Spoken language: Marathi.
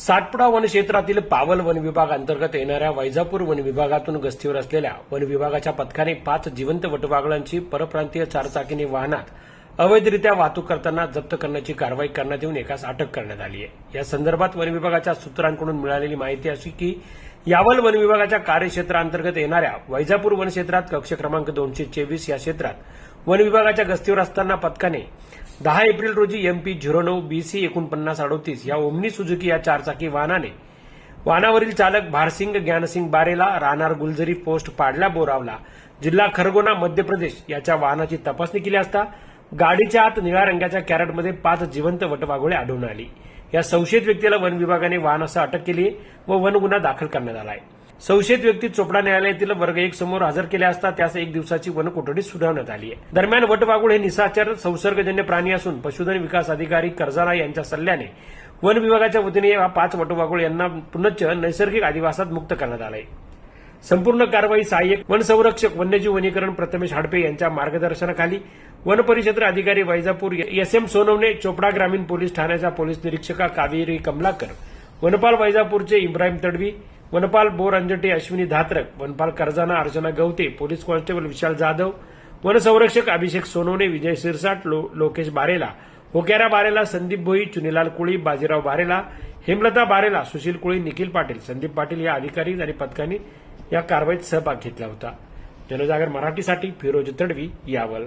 सातपुडा वनक्षेत्रातील पावल वन विभाग अंतर्गत येणाऱ्या वैजापूर वन विभागातून गस्तीवर असलेल्या वन विभागाच्या पथकाने पाच जिवंत वटवागळांची परप्रांतीय चारचाकीने वाहनात अवैधरित्या वाहतूक करताना जप्त करण्याची कारवाई करण्यात येऊन एकास अटक करण्यात आली आहे. या संदर्भात वन विभागाच्या सूत्रांकडून मिळालेली माहिती अशी की यावल वन विभागाच्या कार्यक्षेत्रांतर्गत येणाऱ्या वैजापूर वन क्षेत्रात कक्ष क्रमांक दोनशे चोवीस या क्षेत्रात वन विभागाच्या गस्तीवर असताना पथकाने दहा एप्रिल रोजी एमपी झिरो नऊ बीसी एकोणपन्नास अडोतीस या ओमनी सुझुकी या चारचाकी वाहनाने वाहनावरील चालक भारसिंग ज्ञानसिंग बारेला राहणार गुलजरी पोस्ट पाडला बोरावला जिल्हा खरगोना मध्य प्रदेश याच्या वाहनाची तपासणी केली असता गाडीच्या आत निळ्या रंगाच्या कॅरेटमध्ये पाच जिवंत वटवाघोळे आढळून आली. या संशयित व्यक्तीला वन विभागाने वाहनासह अटक केली व वन गुन्हा दाखल करण्यात आला आहे. संशयित व्यक्ती चोपडा न्यायालयातील वर्ग एक समोर हजर केले असता त्यास एक दिवसाची वन कोठडी सुनावण्यात आली आहे. दरम्यान वटवाघूळ हे निसाचर संसर्गजन्य प्राणी असून पशुधन विकास अधिकारी कर्जारा यांच्या सल्ल्याने वन विभागाच्या वतीने या पाच वटवाघूळ यांना पुनश्च नैसर्गिक अधिवासात मुक्त करण्यात आलं आहे संपूर्ण कारवाई सहाय्यक वन संरक्षक वन्यजीव वनीकरण प्रथमेश हाडपे यांच्या मार्गदर्शनाखाली वन परिक्षेत्र अधिकारी वैजापूर एस एम सोनवणे चोपडा ग्रामीण पोलीस ठाण्याच्या पोलीस निरीक्षका कावेरी कमलाकर वनपाल वैजापूरचे इब्राहिम तडवी वनपाल बोर अंजटे अश्विनी धात्रक वनपाल कर्जाना अर्चना गवते पोलीस कॉन्स्टेबल विशाल जाधव वनसंरक्षक अभिषेक सोनवणे विजय सिरसाट लो- लोकेश बारेला होक्यारा बारेला संदीप भोई चुनीलाल कुळी बाजीराव बारेला हेमलता बारेला सुशील कुळी निखिल पाटील संदीप पाटील या अधिकारी आणि पथकांनी या कारवाईत सहभाग घेतला होता. जनजागर मराठीसाठी फिरोज तडवी यावल.